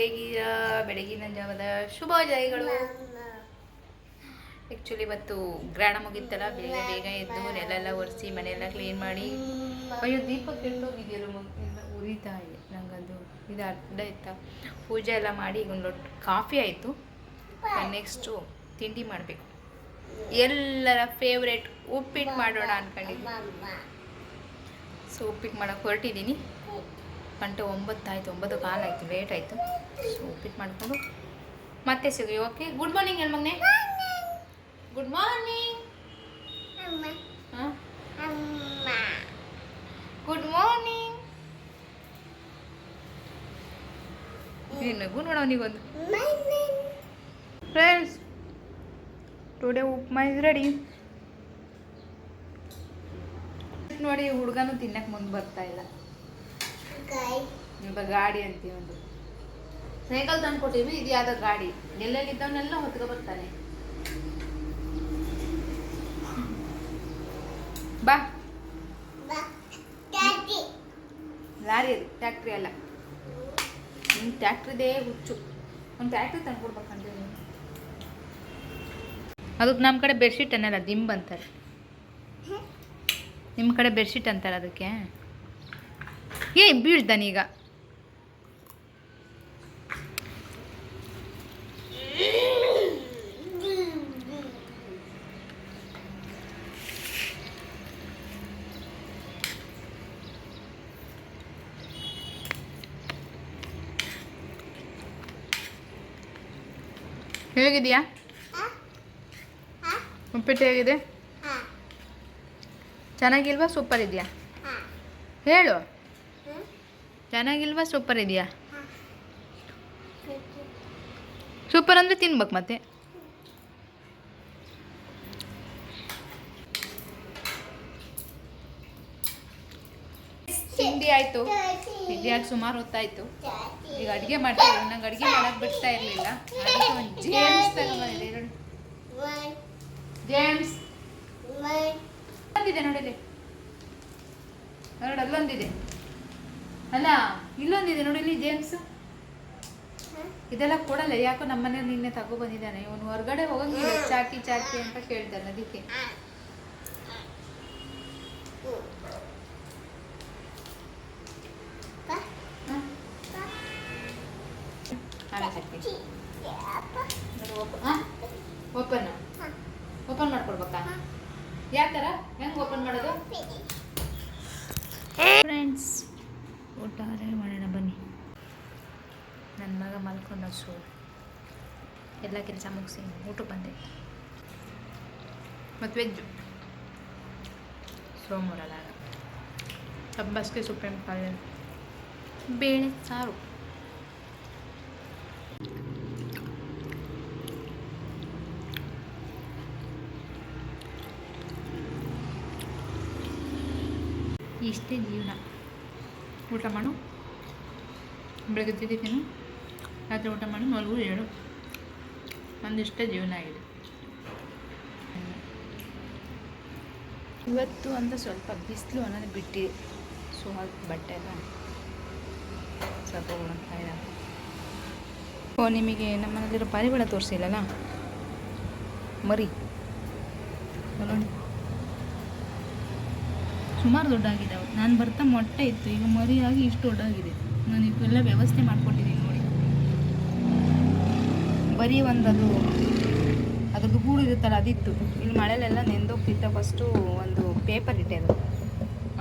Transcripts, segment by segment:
ಹೇಗಿದ್ದೀರಾ? ಬೆಳಗಿನ ಜಾವದ ಶುಭೋದಯಗಳು ಆ್ಯಕ್ಚುಲಿ ಇವತ್ತು ಗ್ರಹಣ ಮುಗಿತ್ತಲ್ಲ ಬೇಗ ಬೇಗ ಎದ್ದು ನೆಲೆಲ್ಲ ಒರೆಸಿ ಮನೆಯೆಲ್ಲ ಕ್ಲೀನ್ ಮಾಡಿ. ಅಯ್ಯೋ ದೀಪ ಕೆಟ್ಟೋಗಿದೆಯಲ್ಲ ಎಲ್ಲ ಉರಿತಾ ಇದೆ. ನಂಗದು ಇದು ಅರ್ಧ ಇತ್ತ ಪೂಜೆ ಎಲ್ಲ ಮಾಡಿ ಈಗ ಒಂದು ಲೊಟ್ಟು ಕಾಫಿ ಆಯಿತು. ನೆಕ್ಸ್ಟು ತಿಂಡಿ ಮಾಡಬೇಕು. ಎಲ್ಲರ ಫೇವ್ರೆಟ್ ಉಪ್ಪಿಟ್ಟು ಮಾಡೋಣ ಅನ್ಕೊಂಡಿದ್ದೀನಿ. ಸೊ ಉಪ್ಪಿಟ್ಟು ಮಾಡೋಕೆ ಹೊರಟಿದ್ದೀನಿ. ಗಂಟೆ ಒಂಬತ್ತು ಆಯಿತು ಒಂಬತ್ತು ಕಾಲಾಯಿತು ಲೇಟ್ ಆಯಿತು. ಸೊ ಉಪ್ಪಿಟ್ಟು ಮಾಡಿಕೊಂಡು ಮತ್ತೆ ಸಿಗಿ ಓಕೆ ಗುಡ್ ಮಾರ್ನಿಂಗ್ ಹೆಣ್ಮಗ್ನೆ ಗುಡ್ ಮಾರ್ನಿಂಗ್ ಗುಡ್ ಮಾರ್ನಿಂಗ್ ನಗು ನೋಡ ಅವನಿಗೊಂದು. Friends today upma is ready ನೋಡಿ ಹುಡುಗನೂ ತಿನ್ನಕ್ಕೆ ಮುಂದೆ ಬರ್ತಾ ಇಲ್ಲ. ಇವಾಗ ಗಾಡಿ ಅಂತೀವಿ ಒಂದು. ಸೈಕಲ್ ತಂದು ಕೊಟ್ಟಿವಿ ಇದು ಯಾವ್ದೋ ಗಾಡಿ. ಎಲ್ಲೆಲ್ಲಿದ್ದವನ್ನೆಲ್ಲ ಹೊತ್ಕೊ ಬರ್ತಾನೆ. ಬಾ. ಲಾರಿ ಅದು ಟ್ಯಾಕ್ಟ್ರಿ ಅಲ್ಲ. ನಿಮ್ಮ ಟ್ಯಾಕ್ಟ್ರಿದೇ ಹುಚ್ಚು. ಒಂದು ಟ್ಯಾಕ್ಟ್ರಿ ತಂದು ಕೊಡ್ಬೇಕಂತ ಅದಕ್ಕೆ ನಮ್ಮ ಕಡೆ ಬೆಡ್ಶೀಟ್ ಅನ್ನಲ್ಲ ದಿಂಬ್ ಅಂತಾರೆ. ನಿಮ್ಮ ಕಡೆ ಬೆಡ್ಶೀಟ್ ಅಂತಾರೆ ಅದಕ್ಕೆ. ಏ ಬೀಳ್ತಾನೀಗ ಹೇಗಿದೆಯಾ? ಉಪ್ಪಿಟ್ಟು ಹೇಗಿದೆ? ಚೆನ್ನಾಗಿಲ್ವಾ? ಸೂಪರ್ ಇದೆಯಾ? ಹೇಳು. ಚೆನ್ನಾಗಿಲ್ವಾ? ಸೂಪರ್ ಇದೆಯಾ? ಸೂಪರ್ ಅಂದರೆ ತಿನ್ಬೇಕು ಮತ್ತೆ. ತಿಂಡಿ ಆಯಿತು. ತಿಂಡಿ ಆಗಿ ಸುಮಾರು ಹೊತ್ತಾಯಿತು. ಈಗ ಅಡುಗೆ ಮಾಡ್ತೀವಿ ನಂಗೆ ಅಡುಗೆ ಮಾಡಕ್ಕೆ ಬಿಡ್ತಾ ಇರಲಿಲ್ಲ. ಅದಕ್ಕೆ ಒಂದು ಜೇಮ್ಸ್ ಬಂದಿದೆ ನೋಡಿ ಜೇಮ್ಸ್ ಬಂದಿದೆ ನೋಡಿಲಿ ಎರಡು ಅಲ್ಲೊಂದಿದೆ. ಅಲ್ಲ ಇಲ್ಲೊಂದಿದೆ ನೋಡಿ ಇಲ್ಲಿ ಜೇಮ್ಸ್ ಇದೆಲ್ಲ ಕೊಡಲ್ಲ ಯಾಕೋ ನಮ್ಮ ಮನೇಲಿ ನಿನ್ನೆ ತಗೋ ಬಂದಿದ್ದಾನೆ. ಇವನು ಹೊರಗಡೆ ಹೋಗಂಗಿಲ್ಲ ಚಾಕಿ ಚಾಕಿ ಅಂತ ಕೇಳ್ತಾನೆ ಅದಕ್ಕೆ? ಓಪನ್ ಓಪನ್ ಮಾಡ್ಕೊಡ್ಬೇಕಾ? ಯಾವ ಥರ ಹೆಂಗೆ ಓಪನ್ ಮಾಡೋದು ಫ್ರೆಂಡ್ಸ್ ಊಟ ರೆಡಿ ಮಾಡೋಣ, ಬನ್ನಿ. ನನ್ನ ಮಗ ಮಲ್ಕೊಂಡ ಸೊ. ಎಲ್ಲ ಕೆಲಸ ಮುಗಿಸಿ, ಊಟಕ್ಕೆ ಬಂದೆ. ಮತ್ತು ವೆಜ್ಜು? ಸೋಮವಾರ ಹಬ್ಬಸ್ಗೆ ಸೊಪ್ಪಿನ ಪಲ್ಯ ಬೇಳೆ, ಸಾರು. ಇಷ್ಟೇ ಜೀವನ. ಊಟ ಮಾಡು. ಬೆಳಗ್ಗೆ ತಿನ್ನು ರಾತ್ರಿ ಊಟ ಮಾಡು ಮಲಗು ಹೇಳು ಒಂದಿಷ್ಟೇ ಜೀವನ ಆಗಿದೆ. ಇವತ್ತು ಅಂತ ಸ್ವಲ್ಪ ಬಿಸಿಲು ಅನ್ನೋದು ಬಿಟ್ಟಿದೆ. ಸೊ ಅದು ಬಟ್ಟೆ ಎಲ್ಲ ಸ್ವಲ್ಪ ಓ, ನಿಮಗೆ ನಮ್ಮ ಮನೇಲಿರೋ ಪಾರಿವಾಳ ತೋರಿಸಿಲ್ಲಲ್ಲ? ಮರಿ. ನೋಡಿ ಸುಮಾರು ದೊಡ್ಡಾಗಿದ್ದಾವೆ ನಾನು ಬರ್ತಾ ಮೊಟ್ಟೆ ಇತ್ತು, ಈಗ ಮರಿಯಾಗಿ ಇಷ್ಟು ದೊಡ್ಡಾಗಿದೆ. ನಾನು ಇವೆಲ್ಲ ವ್ಯವಸ್ಥೆ ಮಾಡಿಕೊಟ್ಟಿದ್ದೀನಿ ನೋಡಿ. ಬರೀ ಒಂದು ಅದು ಅದ್ರದ್ದು ಗೂಡು ಇರುತ್ತಲ್ಲ ಅದಿತ್ತು. ಇಲ್ಲಿ ಮಳೆಲೆಲ್ಲ ನೆಂದೋಗ್ತಿತ್ತು ಫಸ್ಟು ಒಂದು ಪೇಪರ್ ಇಟ್ಟೆ ಅದು.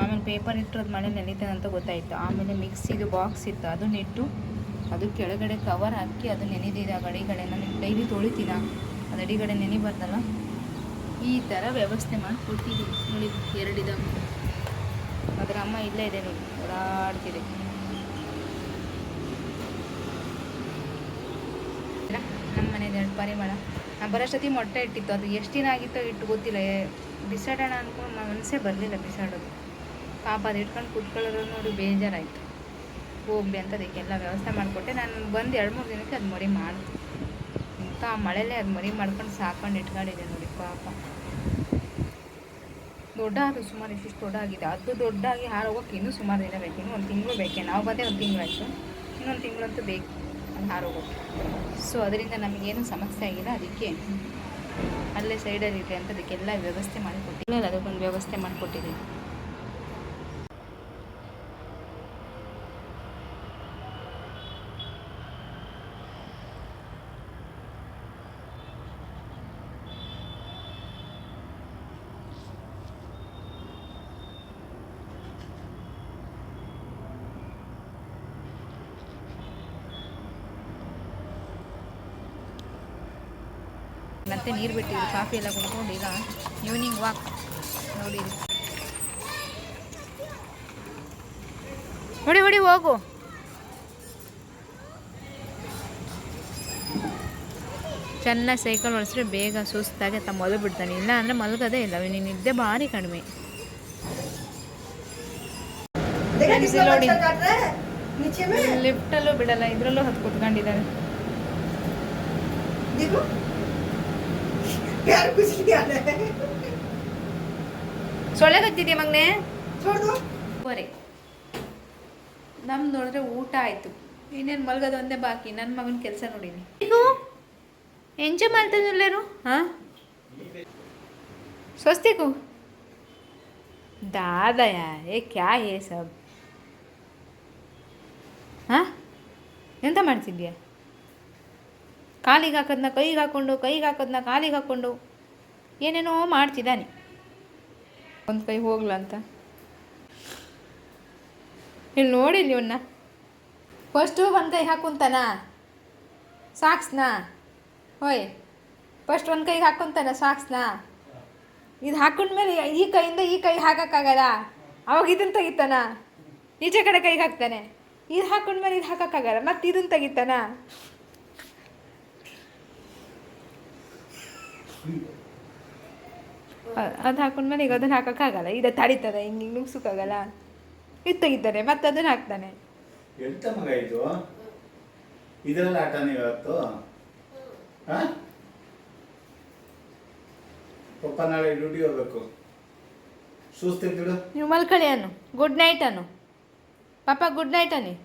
ಆಮೇಲೆ ಪೇಪರ್ ಇಟ್ಟರು ಅದು ಮಳೆ ಅಂತ ಗೊತ್ತಾಯಿತು. ಆಮೇಲೆ ಮಿಕ್ಸಿದು ಬಾಕ್ಸ್ ಇತ್ತು, ಅದನ್ನ ಇಟ್ಟು ಅದು ಕೆಳಗಡೆ ಕವರ್ ಹಾಕಿ ಅದು ನೆನೆದಿದೆ. ಆ ಗಡಿಗಡೆ ನಾನು ಡೈಲಿ ತೊಳಿತೀನ? ಅದು ಅಡಿಗಡೆ ನೆನಿಬಾರ್ದಲ್ಲ ಈ ಥರ ವ್ಯವಸ್ಥೆ ಮಾಡಿ ಕೊಟ್ಟಿದ್ದೀನಿ ನೋಡಿ ಎರಡಿದಾವೆ ಅದರ ಅಮ್ಮ ಇಲ್ಲೇ ಇದೆ ನೋಡಿ, ಓಡಾಡ್ತಿದೆ. ನಮ್ಮ ಎರಡು ಪರಿಮಳ. ನಾನು ಬರೋಷ್ಟೊತ್ತಿ ಮೊಟ್ಟೆ ಇಟ್ಟಿತ್ತು, ಅದು ಎಷ್ಟು ದಿನ ಆಗಿತ್ತೋ ಇಟ್ಟು ಗೊತ್ತಿಲ್ಲ. ಬಿಸಾಡೋಣ ಅಂದ್ಕೊಂಡು ಮನಸ್ಸೇ ಬರಲಿಲ್ಲ ಬಿಸಾಡೋದು. ಪಾಪ ಅದು ಇಟ್ಕೊಂಡು ಕುತ್ಕೊಳ್ಳೋದು ನೋಡಿ ಬೇಜಾರಾಯಿತು. ಹೋಗ್ಲಿ ಅಂತ ಅದಕ್ಕೆಲ್ಲ ವ್ಯವಸ್ಥೆ ಮಾಡಿಕೊಟ್ಟೆ. ನಾನು ಬಂದು ಎರಡು ಮೂರು ದಿನಕ್ಕೆ ಅದು ಮರಿ ಮಾಡಿದೆ. ಇಂಥ ಮಳೆಯಲ್ಲೇ ಅದು ಮರಿ ಮಾಡ್ಕೊಂಡು ಸಾಕೊಂಡು ಇಟ್ಕೊಂಡಿದೆ ನೋಡಿ ಪಾಪ. ದೊಡ್ಡ ಅದು ಸುಮಾರು ಇಷ್ಟು ದೊಡ್ಡ ಆಗಿದೆ ಅದು ದೊಡ್ಡಾಗಿ ಹಾರೋಗೋಕೆ ಇನ್ನೂ ಸುಮಾರು ದಿನ ಬೇಕು. ಇನ್ನೂ ಒಂದು ತಿಂಗಳು ಬೇಕೆ. ನಾವು ಬಂದೇ ಒಂದು ತಿಂಗಳಾಯಿತು ಇನ್ನೊಂದು ತಿಂಗಳಂತೂ ಬೇಕು ಅದು ಹೋಗೋಕೆ ಸೊ ಅದರಿಂದ ನಮಗೇನು ಸಮಸ್ಯೆ ಆಗಿಲ್ಲ. ಅದಕ್ಕೆ ಅಲ್ಲೇ ಸೈಡಲ್ಲಿ ಇದೆ ಅಂತ ಅದಕ್ಕೆಲ್ಲ ವ್ಯವಸ್ಥೆ ಮಾಡಿಕೊಟ್ಟಿಲ್ಲ ಅದಕ್ಕೊಂದು ವ್ಯವಸ್ಥೆ ಮಾಡಿಕೊಟ್ಟಿದ್ದೀವಿ ಮತ್ತೆ ನೀರು ಬಿಟ್ಟಿದ್ರು ಕಾಫಿ ಎಲ್ಲ ಕುಡ್ಕೊಂಡು ಈಗ ಈವ್ನಿಂಗ್ ವಾಕ್ ನೋಡಿ ಹೊಡಿ ಹೊಡಿ ಹೋಗು. ಚೆನ್ನಾಗಿ ಸೈಕಲ್ ಹೊಡೆಸ್ರೆ ಬೇಗ ಸುಸ್ತಾಗೆ ತಮ್ಮ ಮಲಗಿ ಬಿಡ್ತಾನೆ ಇಲ್ಲ ಅಂದರೆ ಮಲಗೋದೇ ಇಲ್ಲ ನೀನು ನಿದ್ದೆ ಭಾರಿ ಕಡಿಮೆ. ಲಿಫ್ಟಲ್ಲೂ ಬಿಡಲ್ಲ ಇದರಲ್ಲೂ ಹತ್ತು ಕೂತ್ಕೊಂಡಿದ್ದಾರೆ. प्यार कुछ नहीं आ रहा है ಸೊಳ್ಳೆ ಕತ್ತಿದ್ಯಾ ಮಗನೇ छोड़ दो ಬರೀ ನಮ್ದು ನೋಡಿದ್ರೆ ಊಟ ಆಯಿತು ಇನ್ನೇನು ಮಲ್ಗೋದು ಒಂದೇ ಬಾಕಿ ನನ್ನ ಮಗನ ಕೆಲಸ ನೋಡೀನಿ ಈಗ ಎಂಜಾಯ್ ಮಾಡ್ತಿದ್ದಿಲ್ಲೇನು ಹಾಂ ಸ್ವಸ್ತಿಕು दादा यार ये क्या है सब ಹಾಂ ಎಂತ ಮಾಡ್ತಿದ್ಯಾ ಕಾಲಿಗೆ ಹಾಕೋದನ್ನ ಕೈಗೆ ಹಾಕ್ಕೊಂಡು ಕೈಗೆ ಹಾಕೋದನ್ನ ಕಾಲಿಗೆ ಹಾಕ್ಕೊಂಡು ಏನೇನೋ ಮಾಡ್ತಿದ್ದಾನೆ. ಒಂದು ಕೈ ಹೋಗ್ಲ ಅಂತ? ಇಲ್ಲಿ ನೋಡಿಲ್ಲ ಇವನ್ನ ಫಸ್ಟು ಒಂದು ಕೈ ಹಾಕೊಂತಾನ? ಸಾಕ್ಸ್ನ? ಹೋಯ್ ಫಸ್ಟ್ ಒಂದು ಕೈಗೆ ಹಾಕೊಂತಾನ ಸಾಕ್ಸ್ನ? ಇದು ಹಾಕೊಂಡ್ಮೇಲೆ ಈ ಕೈಯಿಂದ ಈ ಕೈ ಹಾಕೋಕ್ಕಾಗಲ್ಲ? ಅವಾಗ ಇದನ್ನು ತೆಗಿತಾನ? ಈಚೆ ಕಡೆ ಕೈಗೆ ಹಾಕ್ತಾನೆ. ಇದು ಹಾಕೊಂಡ್ಮೇಲೆ ಇದು ಹಾಕೋಕ್ಕಾಗಲ್ಲ ಮತ್ತೆ ಇದನ್ನು ತೆಗಿತಾನ? ಅದು ಹಾಕೊಂಡು ಮನೆಗೆ ಅದನ್ನು ಹಾಕೋಕ್ಕಾಗಲ್ಲ. ಇದು ತಡಿತದೆ ಹಿಂಗೆ ಹಿಂಗೆ ನುಗ್ಸೋಕ್ಕಾಗಲ್ಲ. ಇದು ತೆಗಿತಾನೆ ಮತ್ತೆ ಅದನ್ನು ಹಾಕ್ತಾನೆ. ಎಂತ ಮಗ ಇದು? ಇದರಲ್ಲಿ ನೀವು ಇವತ್ತು ಪಪ್ಪ ನಾಳೆ ಡ್ಯೂಟಿ ಹೋಗ್ಬೇಕು. ಸುಸ್ತಿದ್ಬಿಡು ನೀವು ಮಲ್ಕಳಿ ಅನ್ನು. ಗುಡ್ ನೈಟ್ ಅನ್ನು. ಪಾಪ ಗುಡ್ ನೈಟ್ ಅನ್ನಿ.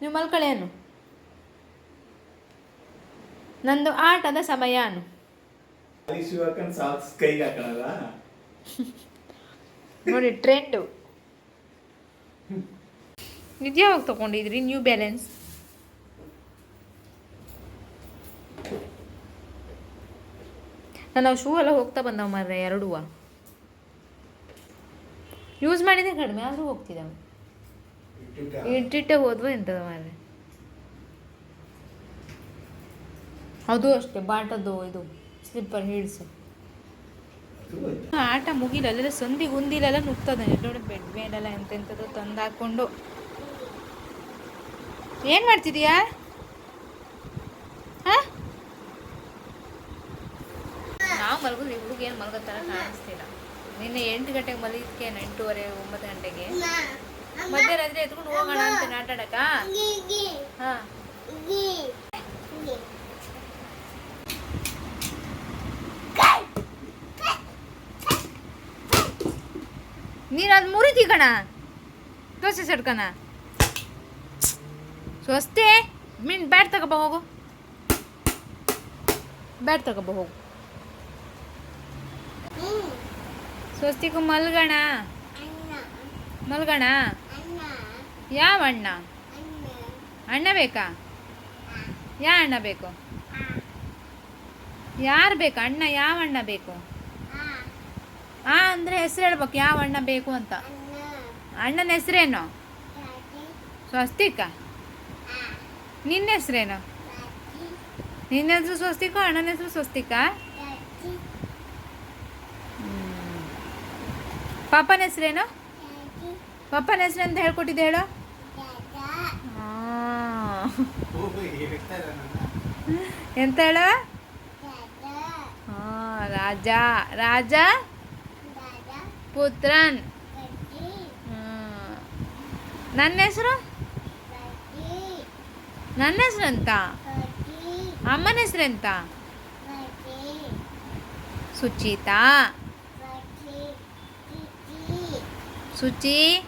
ನೀವು ಮಲ್ಕಳಿ ಅನ್ನು. ನಂದು ಆಟದ ಸಮಯ ಅನ್ನು. ಅಲ್ಲಿ ಹಾಕೊಂಡು ಸಾಕ್ಸ್ ಕೈಗೆ ಹಾಕಣಲ್ಲ? ನೋಡಿ ಟ್ರೆಂಡು ನಿಜ ಯಾವಾಗ ತಗೊಂಡಿದ್ರಿ ನ್ಯೂ ಬ್ಯಾಲೆನ್ಸ್ ನಾನು ಶೂ ಎಲ್ಲ ಹೋಗ್ತಾ ಬಂದವ ಮಾರ್ರೆ ಎರಡೂ ಯೂಸ್ ಮಾಡಿದೆ ಕಡಿಮೆ ಆದರೂ ಹೋಗ್ತಿದ್ದಾವೆ ಇಟ್ಟಿಟ್ಟೆ ಹೋದ್ವು ಎಂತದ ಮಾರ್ರೆ. ಅದು ಅಷ್ಟೇ ಬಾಟದ್ದು ಇದು. ಸ್ಲಿಪ್ಪರ್ ಹೀಲ್ಸು ಆಟ ಮುಗಿಲ್ಲ ಅಲ್ಲೆಲ್ಲ ಸಂದಿ ಗುಂದಿಲೆಲ್ಲ ನುಗ್ತದೆ. ನೋಡಿ, ಬೆಡ್ ಮೇಲೆಲ್ಲ ಎಂತೆಂಥದ್ದು ತಂದು ಹಾಕ್ಕೊಂಡು ಏನು ಮಾಡ್ತಿದೀಯಾ? ನಾವು ಈ ಹುಡುಗ ಏನು ಮಲಗೋ ಥರ ಕಾಣಿಸ್ತಿಲ್ಲ. ನಿನ್ನೆ ಎಂಟು ಗಂಟೆಗೆ ಮಲಗಿದ್ಕೆ ಎಂಟೂವರೆ ಒಂಬತ್ತು ಗಂಟೆಗೆ. ಮಧ್ಯರಾತ್ರಿ ಎತ್ಕೊಂಡು ಹೋಗೋಣ ಅಂತ ಆಟ ನೀನು ಅದು ಮುರಿದಿ ಕಣ ದೋಸೆ ಸಡ್ಕಣ ಸ್ವಸ್ತೆ ಮೀನ್ ಬ್ಯಾಟ್ ತಗೋಬ ಹೋಗು. ಬ್ಯಾಟ್ ತಗೋಬ ಹೋಗು. ಸ್ವಸ್ತಿಗೂ ಮಲ್ಗಣ. ಮಲ್ಗಣ? ಯಾವ ಅಣ್ಣ? ಅಣ್ಣ ಬೇಕಾ? ಯಾ ಅಣ್ಣ ಬೇಕು? ಯಾರು ಬೇಕು? ಅಣ್ಣ, ಯಾವ ಅಣ್ಣ ಬೇಕು? ಆ ಅಂದರೆ ಹೆಸರು ಹೇಳ್ಬೇಕು. ಯಾವ ಅಣ್ಣ ಬೇಕು ಅಂತ? ಅಣ್ಣನ ಹೆಸರೇನು? ಸ್ವಸ್ತಿಕ? ನಿನ್ನ ಹೆಸರೇನು? ನಿನ್ನ ಹೆಸರು ಸ್ವಸ್ತಿಕ, ಅಣ್ಣನ ಹೆಸರು ಸ್ವಸ್ತಿಕ? ಪಾಪನ ಹೆಸರೇನು? ಪಾಪನ ಹೆಸರು ಅಂತ ಹೇಳ್ಕೊಟ್ಟಿದ್ದೆ ಹೇಳು. ಎಂತ ಹೇಳ? ರಾಜ. ರಾಜ? ಪುತ್ರನ್. ನನ್ನ ಹೆಸರು? ನನ್ನ ಹೆಸರು ಅಂತ ಅಮ್ಮನ ಹೆಸರು ಎಂತ? ಸುಚಿತಾ. ಸುಚಿ.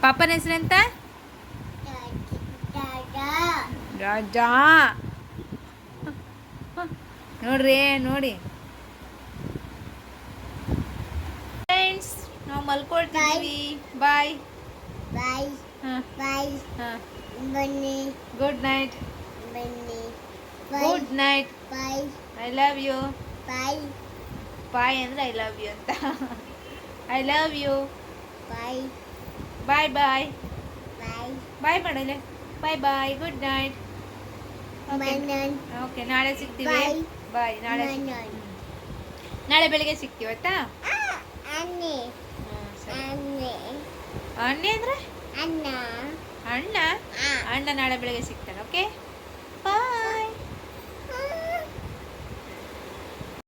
ಪಾಪನ ಹೆಸರು ಎಂತ? ರಾಜ. ನೋಡ್ರಿ ನೋಡಿ. ಫ್ರೆಂಡ್ಸ್ ನಾವು ಮಲ್ಕೊಳ್ತೀವಿ ಬಾಯ್ ಬಾಯ್ ಹಾಂ. ಬಾಯ್ ಹಾಂ. ಬನ್ನಿ. ಗುಡ್ ನೈಟ್ ಬನ್ನಿ. Good night bye I love you bye bye ಅಂದರೆ ಐ ಲವ್ ಯು ಅಂತ. I love you bye bye bye bye bye ಮಾಡಲೆ bye bye good night ಮನನ್ ಓಕೆ ನಾಳೆ ಸಿಗ್ತೀವಿ. Bye. ಬಾಯ್ ನಾಳೆ ಮನನ್ ನಾಳೆ ಬೆಳಿಗ್ಗೆ ಸಿಗ್ತೀವಿ ಆಯ್ತಾ? ಅನ್ನೆ ಅನ್ನೆ. ಅನ್ನೆ ಅಣ್ಣೆ. ಅಂದ್ರೆ? ಅಣ್ಣ. ಅಣ್ಣ? ಅಣ್ಣ ನಾಳೆ ಬೆಳಗ್ಗೆ ಸಿಗ್ತಾನೆ ಓಕೆ